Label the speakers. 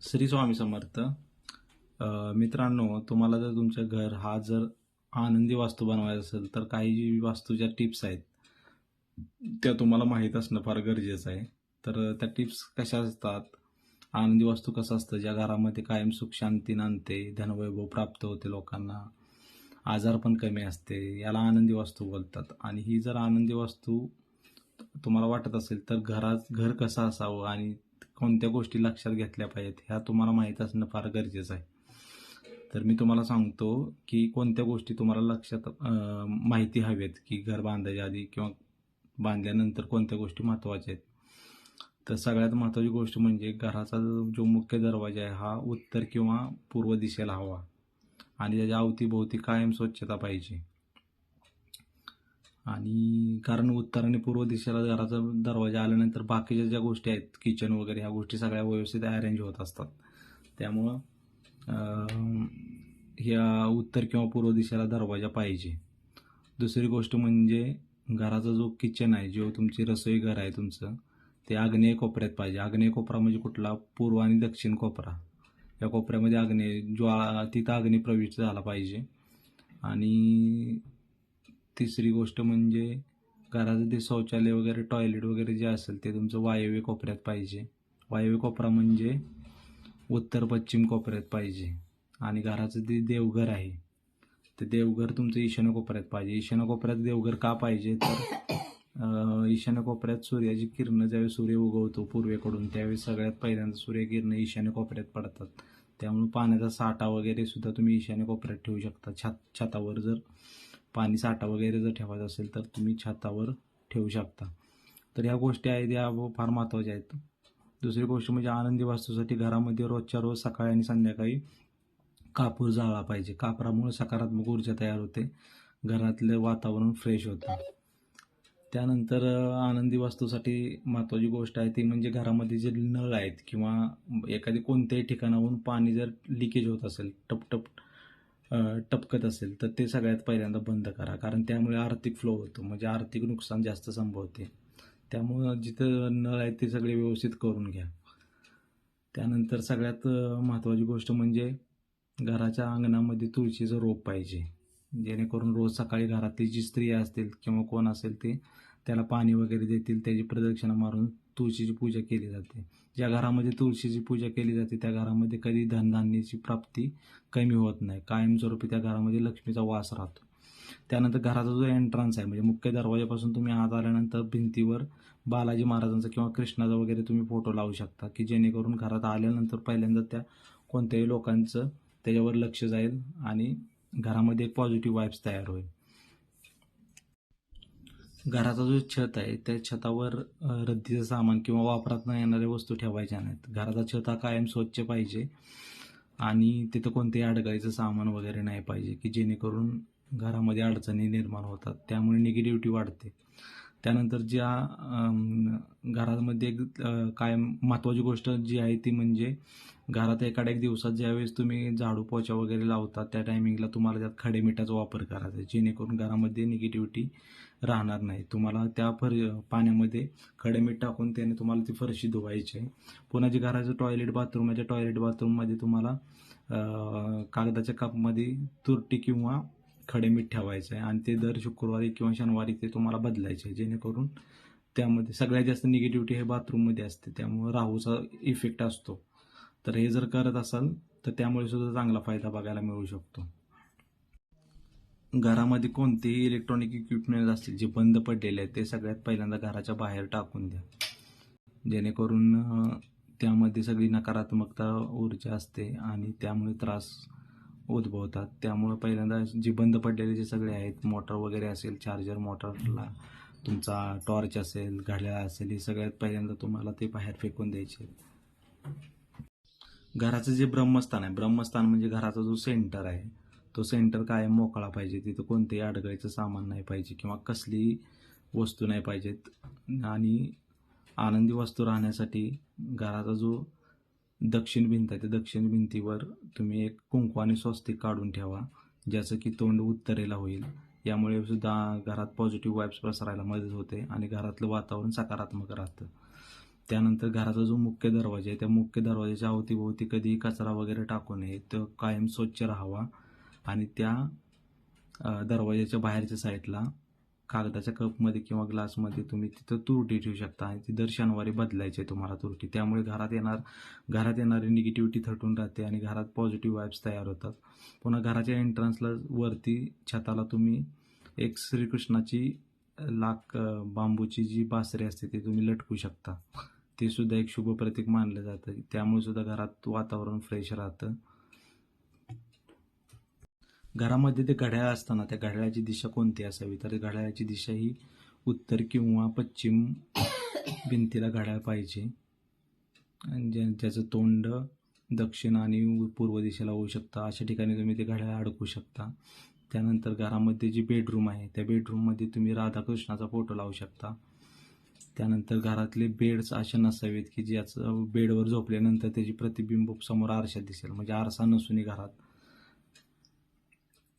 Speaker 1: श्री स्वामी समर्थ मित्रांनो तुम्हाला जर तुमच्या घर हा जर आनंदी वास्तू बनवायचा असेल तर काही जी वास्तूच्या टिप्स आहेत त्या तुम्हाला माहीत असणं फार गरजेचं आहे. तर त्या टिप्स कशा असतात? आनंदी वास्तू कसं असतं? ज्या घरामध्ये कायम सुख शांती नांदते धनवैभव प्राप्त होते लोकांना आजार पण कमी असते याला आनंदी वास्तू बोलतात. आणि ही जर आनंदी वास्तू तुम्हाला वाटत असेल तर घरात घर कसं असावं आणि कोणत्या गोष्टी लक्षात घेतल्या पाहिजेत ह्या तुम्हाला माहीत असणं फार गरजेचं आहे. तर मी तुम्हाला सांगतो की कोणत्या गोष्टी तुम्हाला लक्षात माहिती माहिती आहेत की घर बांधायच्या आधी किंवा बांधल्यानंतर कोणत्या गोष्टी महत्त्वाच्या आहेत. तर सगळ्यात महत्त्वाची गोष्ट म्हणजे घराचा जो जो मुख्य दरवाजा आहे हा उत्तर किंवा पूर्व दिशेला हवा. आणि त्याच्या अवतीभोवती कायम स्वच्छता पाहिजे. आणि कारण उत्तर आणि पूर्व दिशेला घराचा दरवाजा आल्यानंतर बाकीच्या ज्या गोष्टी आहेत किचन वगैरे ह्या गोष्टी सगळ्या व्यवस्थित अरेंज होत असतात. त्यामुळं ह्या उत्तर किंवा पूर्व दिशेला दरवाजा पाहिजे. दुसरी गोष्ट म्हणजे घराचा जो किचन आहे जो तुमची रसोई घर आहे तुमचं ते आग्नेय कोपऱ्यात पाहिजे. आग्नेय कोपरा म्हणजे कुठला? पूर्व आणि दक्षिण कोपरा. या कोपऱ्यामध्ये आग्नेय ज्वाळा तिथं अग्नी प्रविष्ट झाला पाहिजे. आणि तिसरी गोष्ट म्हणजे घराचं ते शौचालय वगैरे टॉयलेट वगैरे जे असेल ते तुमचं वायव्य कोपऱ्यात पाहिजे. वायव्य कोपरा म्हणजे उत्तर पश्चिम कोपऱ्यात पाहिजे. आणि घराचं ते देवघर आहे ते देवघर तुमचं ईशान्य कोपऱ्यात पाहिजे. ईशान्य कोपऱ्यात देवघर का पाहिजे? तर ईशान्य कोपऱ्यात सूर्याची किरणं ज्यावेळी सूर्य उगवतो पूर्वेकडून त्यावेळी सगळ्यात पहिल्यांदा सूर्यकिरणं ईशान्य कोपऱ्यात पडतात. त्यामुळे पाण्याचा साठा वगैरे सुद्धा तुम्ही ईशान्य कोपऱ्यात ठेवू शकता. छात छतावर जर पाणी साठा वगैरे जर ठेवायचा असेल तर तुम्ही छतावर ठेवू शकता. तर ह्या गोष्टी आहेत या फार महत्त्वाच्या आहेत. दुसरी गोष्ट म्हणजे आनंदी वास्तूसाठी घरामध्ये रोजच्या रोज सकाळी आणि संध्याकाळी कापूर जाळला पाहिजे. कापरामुळे सकारात्मक ऊर्जा तयार होते. घरातलं वातावरण फ्रेश होतं. त्यानंतर आनंदी वास्तूसाठी महत्त्वाची गोष्ट आहे ती म्हणजे घरामध्ये जे नळ आहेत किंवा एखादी कोणत्याही ठिकाणाहून पाणी जर लिकेज होत असेल टपटप टपकत असेल तर ते सगळ्यात पहिल्यांदा बंद करा. कारण त्यामुळे आर्थिक फ्लो होतो. म्हणजे आर्थिक नुकसान जास्त संभवते. त्यामुळं जिथं नळ आहेत ते सगळे व्यवस्थित करून घ्या. त्यानंतर सगळ्यात महत्त्वाची गोष्ट म्हणजे घराच्या अंगणामध्ये तुळशीचं रोप पाहिजे. जेणेकरून रोज सकाळी घरातली जी स्त्री असतील किंवा कोण असेल ते त्याला पाणी वगैरे देतील त्याची प्रदक्षिणा मारून तुळशीची पूजा केली जाते. ज्या घरामध्ये तुळशीची पूजा केली जाते त्या घरामध्ये कधी धनधान्याची प्राप्ती कमी होत नाही. कायमस्वरूपी त्या घरामध्ये लक्ष्मीचा वास राहतो. त्यानंतर घराचा जो एंट्रन्स आहे म्हणजे मुख्य दरवाजापासून तुम्ही आत आल्यानंतर भिंतीवर बालाजी महाराजांचा किंवा कृष्णाचा वगैरे तुम्ही फोटो लावू शकता की जेणेकरून घरात आल्यानंतर पहिल्यांदा त्या कोणत्याही लोकांचं त्याच्यावर लक्ष जाईल आणि घरामध्ये एक पॉझिटिव्ह वाईब्स तयार होईल. घराचा जो छत आहे त्या छतावर रद्दीचं सामान किंवा वापरात न येणाऱ्या वस्तू ठेवायच्या नाहीत. घराचा छत हा कायम स्वच्छ पाहिजे आणि तिथं कोणतेही अडगाईचं सामान वगैरे नाही पाहिजे की जेणेकरून घरामध्ये अडचणी निर्माण होतात. त्यामुळे निगेटिव्हिटी वाढते. त्यानंतर ज्या घरामध्ये कायम महत्त्वाची गोष्ट जी आहे ती म्हणजे घरात एखाद्या एक दिवसात ज्यावेळेस तुम्ही झाडू पोछा वगैरे लावता त्या टायमिंगला तुम्हाला त्यात खडे मिठाचा वापर करायचा आहे. जेणेकरून घरामध्ये निगेटिव्हिटी राहणार नाही. तुम्हाला त्या फर पाण्यामध्ये खडे मीठ टाकून त्याने तुम्हाला ती फरशी धुवायची आहे. पुन्हा जे घराचं टॉयलेट बाथरूम आहे त्या टॉयलेट बाथरूममध्ये तुम्हाला कागदाच्या कपमध्ये तुरटी किंवा खडे मीठ ठेवायचं आहे. आणि ते दर शुक्रवारी किंवा शनिवारी ते तुम्हाला बदलायचे आहे. जेणेकरून त्यामध्ये सगळ्यात जास्त निगेटिव्हिटी हे बाथरूममध्ये असते. त्यामुळं राहूचा इफेक्ट असतो. तर हे जर करत असाल तर त्यामुळे सुद्धा चांगला फायदा बघायला मिळू शकतो. घरामध्ये कोणतेही इलेक्ट्रॉनिक इक्विपमेंट असतील जे बंद पडलेले आहेत ते सगळ्यात पहिल्यांदा घराच्या बाहेर टाकून द्या. जेणेकरून त्यामध्ये सगळी नकारात्मकता ऊर्जा असते आणि त्यामुळे त्रास उद्भवतात. त्यामुळे पहिल्यांदा जे बंद पडलेले जे सगळे आहेत मोटर वगैरे असेल चार्जर मोटरला तुमचा टॉर्च असेल घड्याळ असेल हे सगळ्यात पहिल्यांदा तुम्हाला ते बाहेर फेकून द्यायचे आहेत. घराचं जे ब्रह्मस्थान आहे ब्रह्मस्थान म्हणजे घराचा जो सेंटर आहे तो सेंटर काय मोकळा पाहिजे. तिथं कोणतेही अडगळीचं सामान नाही पाहिजे किंवा कसलीही वस्तू नाही पाहिजेत. आणि आनंदी वस्तू राहण्यासाठी घराचा जो दक्षिण भिंत आहे त्या दक्षिण भिंतीवर तुम्ही एक कुंकू आणि स्वस्तिक काढून ठेवा ज्याचं की तोंड उत्तरेला होईल. यामुळे सुद्धा घरात पॉझिटिव्ह वाईब्स पसरायला मदत होते आणि घरातलं वातावरण सकारात्मक राहतं. त्यानंतर घराचा जो मुख्य दरवाजा आहे त्या मुख्य दरवाजाच्या अवतीभोवती कधीही कचरा वगैरे टाकू नये तो कायम स्वच्छ राहावा आणि त्या दरवाजाच्या बाहेरच्या साईडला कागदाच्या कपमध्ये किंवा ग्लासमध्ये तुम्ही तिथं तुरटी ठेवू शकता आणि ती दर शनिवारी बदलायची आहे तुम्हाला तुरटी. त्यामुळे घरात येणार घरात येणारी निगेटिव्हिटी थटून राहते आणि घरात पॉझिटिव्ह वाईब्स तयार होतात. पुन्हा घराच्या एंट्रन्सला वरती छताला तुम्ही एक श्रीकृष्णाची लाक बांबूची जी बासरी असते ती तुम्ही लटकू शकता. ते सुद्धा एक शुभ प्रतीक मानलं जातं. त्यामुळे सुद्धा घरात वातावरण फ्रेश राहतं. घरामध्ये ते घड्याळ असताना त्या घड्याळाची दिशा कोणती असावी? तर घड्याळाची दिशा ही उत्तर किंवा पश्चिम भिंतीला घड्याळ पाहिजे. आणि ज्या ज्याचं तोंड दक्षिण आणि पूर्व दिशेला होऊ शकतं. अशा ठिकाणी तुम्ही ते घड्याळ अडकू शकता. त्यानंतर घरामध्ये जी बेडरूम आहे त्या बेडरूममध्ये तुम्ही राधाकृष्णाचा फोटो लावू शकता. त्यानंतर घरातले बेड्स असे नसावेत की ज्याचं बेडवर झोपल्यानंतर त्याची प्रतिबिंब समोर आरशात दिसेल. म्हणजे आरसा नसूनही घरात.